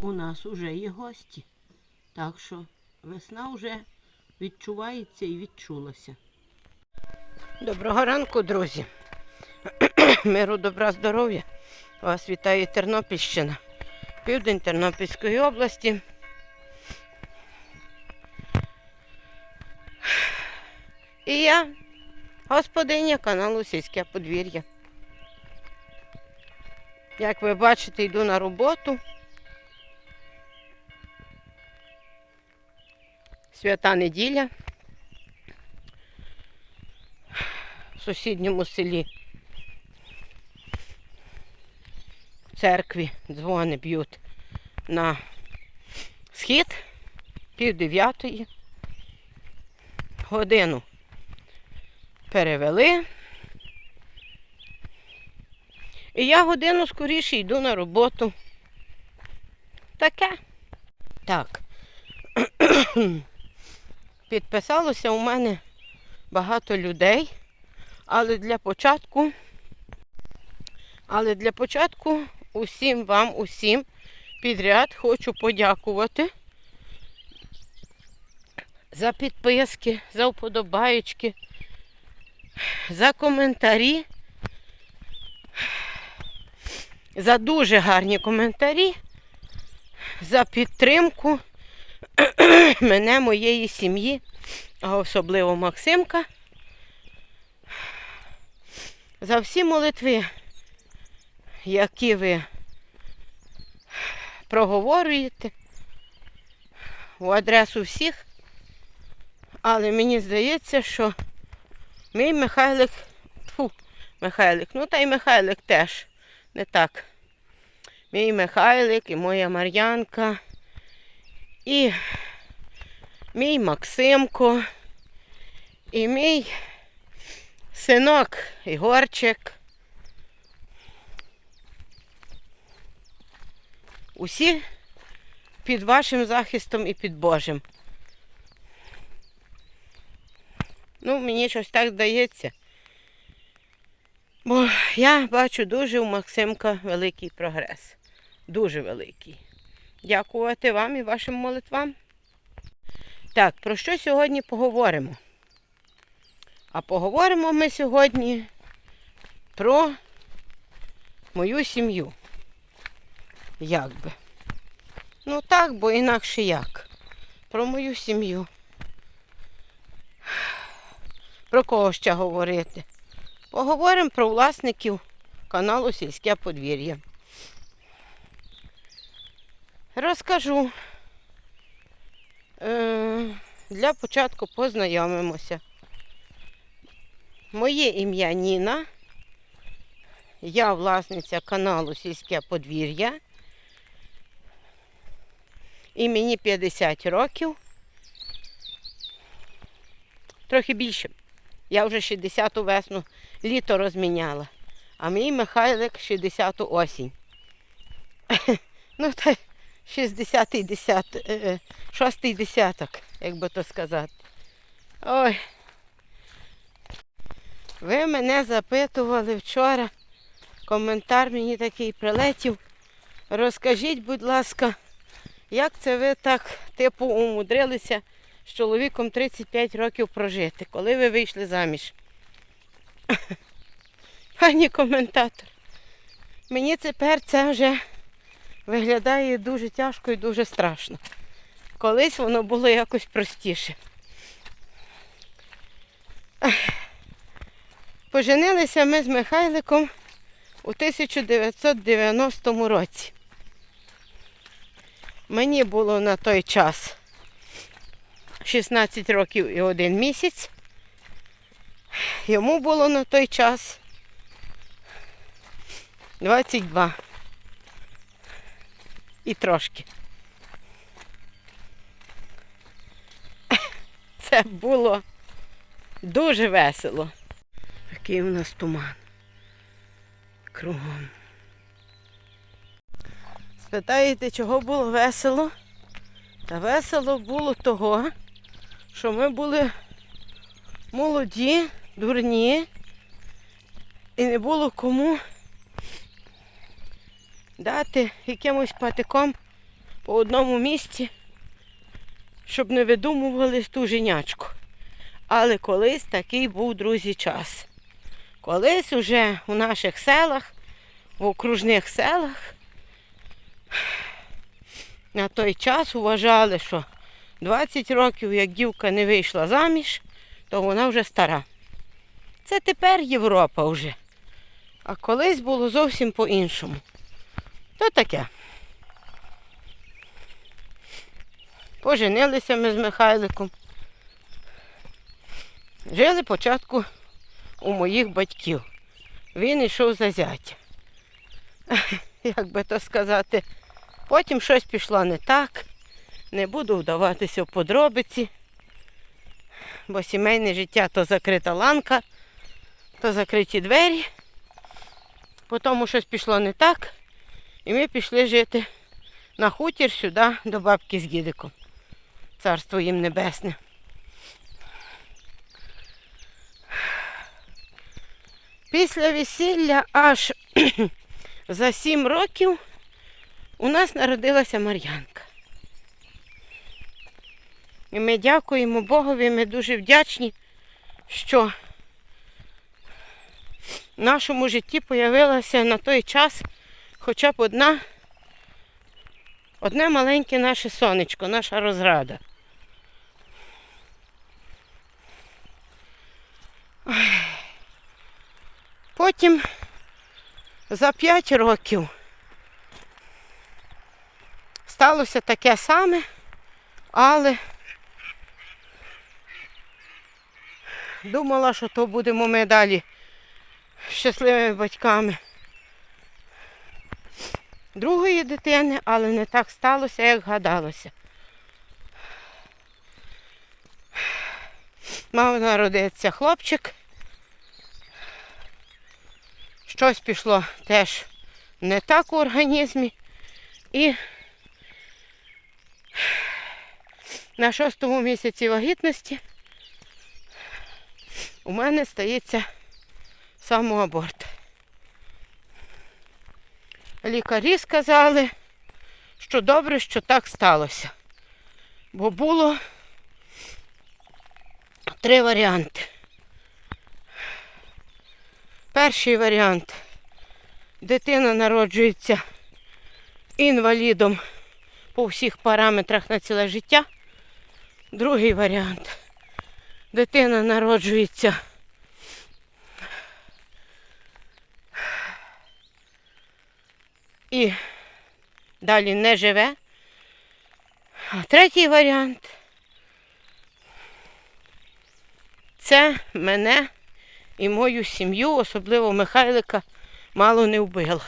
у нас уже є гості. Так що весна вже відчувається і відчулася. Доброго ранку, друзі. Миру, добра, здоров'я. Вас вітає Тернопільщина, південь Тернопільської області. І я, господиня каналу Сільське подвір'я. Як ви бачите, йду на роботу. Свята неділя. В сусідньому селі в церкві дзвони б'ють на схід пів дев'ятої. Годину перевели. І я годину скоріше йду на роботу. Таке. Так. Підписалося у мене багато людей, але для початку, але для початку усім вам, усім підряд хочу подякувати за підписки, за вподобаєчки, за коментарі, за дуже гарні коментарі, за підтримку мене, моєї сім'ї, а особливо Максимка. За всі молитви, які ви проговорюєте в адресу всіх, але мені здається, що мій Михайлик, фу, Михайлик, ну та й Михайлик теж не так. Мій Михайлик і моя Мар'янка, і мій Максимко, і мій синок Ігорчик. Усі під вашим захистом і під Божим. Ну, мені щось так здається. Бо я бачу дуже у Максимка великий прогрес. Дуже великий. Дякувати вам і вашим молитвам. Так, про що сьогодні поговоримо? А поговоримо ми сьогодні про мою сім'ю. Як би. Ну так, бо інакше як. Про мою сім'ю. Про кого ще говорити? Поговоримо про власників каналу Сільське подвір'я. Розкажу. Е, Для початку познайомимося. Моє ім'я Ніна. Я власниця каналу Сільське подвір'я. І мені 50 років. Трохи більше. Я вже 60-ту весну літо розміняла. А мій Михайлик 60-ту осінь. ну, та 60-й десят, е, шостий десяток, як би то сказати. Ой. Ви мене запитували вчора. Коментар мені такий прилетів. Розкажіть, будь ласка, як це ви так, типу, умудрилися з чоловіком 35 років прожити, коли ви вийшли заміж? Пані коментатор, мені тепер це вже виглядає дуже тяжко і дуже страшно. Колись воно було якось простіше. Поженилися ми з Михайликом у 1990 році. Мені було на той час 16 років і один місяць. Йому було на той час 22 і трошки. Це було дуже весело. Такий у нас туман. Кругом. Спитаєте, чого було весело? Та весело було того, що ми були молоді, дурні, і не було кому дати якимось патиком по одному місці, щоб не видумували ту женячку. Але колись такий був, друзі, час. Колись уже у наших селах, в окружних селах, на той час вважали, що 20 років, як дівка не вийшла заміж, то вона вже стара. Це тепер Європа вже. А колись було зовсім по-іншому. То таке. Поженилися ми з Михайликом. Жили початку у моїх батьків. Він йшов за зятя. Як би то сказати, потім щось пішло не так. Не буду вдаватися в подробиці, бо сімейне життя то закрита ланка, то закриті двері. Потім щось пішло не так, і ми пішли жити на хутір сюди до бабки з гідиком. Царство їм небесне. Після весілля аж за сім років у нас народилася Мар'янка. І ми дякуємо Богові, ми дуже вдячні, що в нашому житті появилася на той час хоча б одна, одне маленьке наше сонечко, наша розрада. Потім за 5 років сталося таке саме, але думала, що то будемо ми далі щасливими батьками другої дитини, але не так сталося, як гадалося. Мав народиться хлопчик. Щось пішло теж не так у організмі. І на шостому місяці вагітності у мене стається самоаборт. Лікарі сказали, що добре, що так сталося. Бо було три варіанти. Перший варіант. Дитина народжується інвалідом по всіх параметрах на ціле життя. Другий варіант. Дитина народжується і далі не живе. А третій варіант це мене і мою сім'ю, особливо Михайлика, мало не вбило.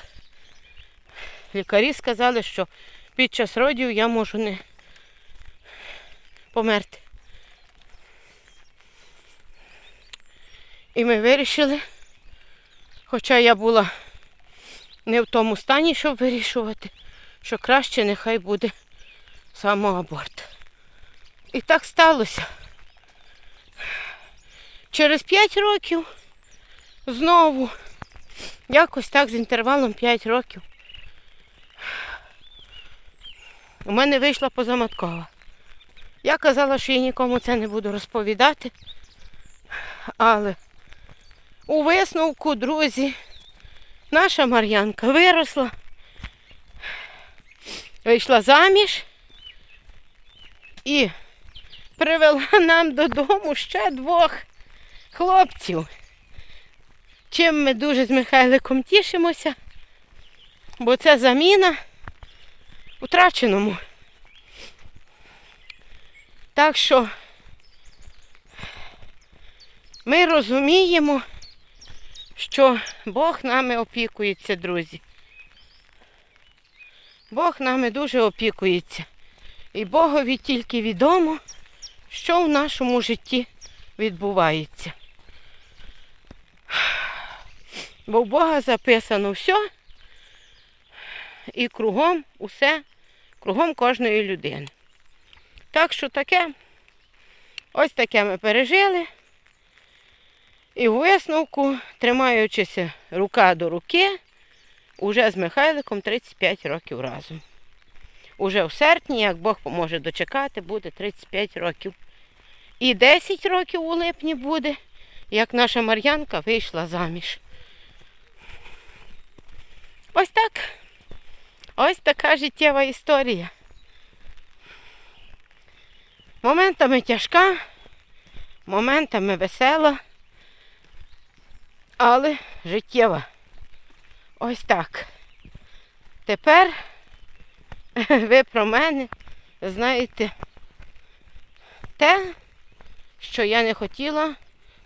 Лікарі сказали, що під час родів я можу не померти. І ми вирішили, хоча я була не в тому стані, щоб вирішувати, що краще нехай буде самоаборт. І так сталося. Через 5 років знову, якось так з інтервалом 5 років, у мене вийшла позаматкова. Я казала, що я нікому це не буду розповідати, але у висновку, друзі, наша Мар'янка виросла, вийшла заміж і привела нам додому ще двох хлопців. Чим ми дуже з Михайликом тішимося, бо це заміна втраченому. Так що ми розуміємо, що Бог нами опікується, друзі. Бог нами дуже опікується. І Богові тільки відомо, що в нашому житті відбувається. Бо в Бога записано все і кругом усе, кругом кожної людини. Так що таке, ось таке ми пережили. І в висновку, тримаючися рука до руки, уже з Михайликом 35 років разом. Уже в серпні, як Бог поможе дочекати, буде 35 років. І 10 років у липні буде, як наша Мар'янка вийшла заміж. Ось так. Ось така життєва історія. Моментами тяжка, моментами весела, але життєва. Ось так. Тепер ви про мене знаєте те, що я не хотіла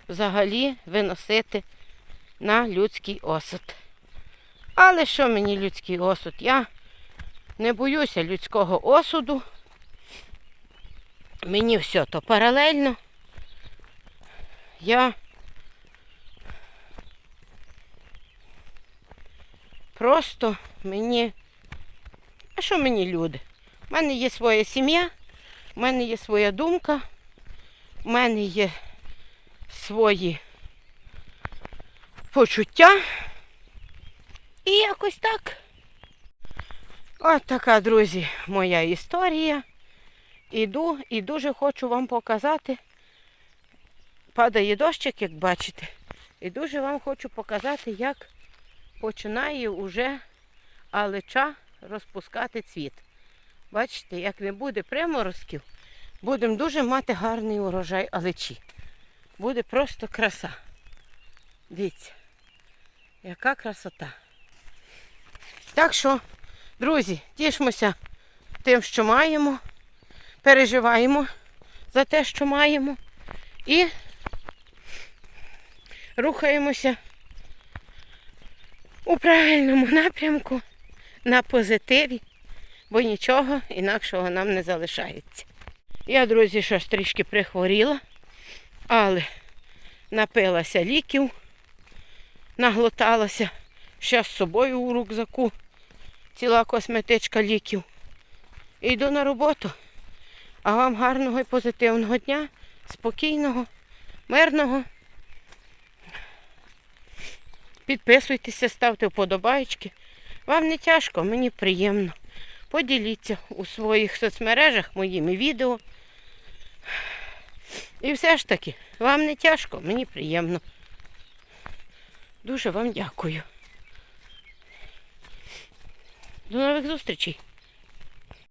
взагалі виносити на людський осуд. Але що мені людський осуд? Я не боюся людського осуду. Мені все то паралельно. Я просто мені. А що мені люди? У мене є своя сім'я, у мене є своя думка, у мене є свої почуття. І якось так. От така, друзі, моя історія. Іду і дуже хочу вам показати. Падає дощик, як бачите. І дуже вам хочу показати, як починає уже алеча розпускати цвіт. Бачите, як не буде приморозків, будемо дуже мати гарний урожай алечі. Буде просто краса. Дивіться, яка красота. Так що, друзі, тішмося тим, що маємо, переживаємо за те, що маємо, і рухаємося у правильному напрямку, на позитиві, бо нічого інакшого нам не залишається. Я, друзі, щось трішки прихворіла, але напилася ліків, наглоталася, ще з собою у рюкзаку ціла косметичка ліків. І йду на роботу. А вам гарного і позитивного дня, спокійного, мирного. Підписуйтеся, ставте вподобайки. Вам не тяжко, мені приємно. Поділіться у своїх соцмережах моїми відео. І все ж таки, вам не тяжко, мені приємно. Дуже вам дякую. До нових зустрічей!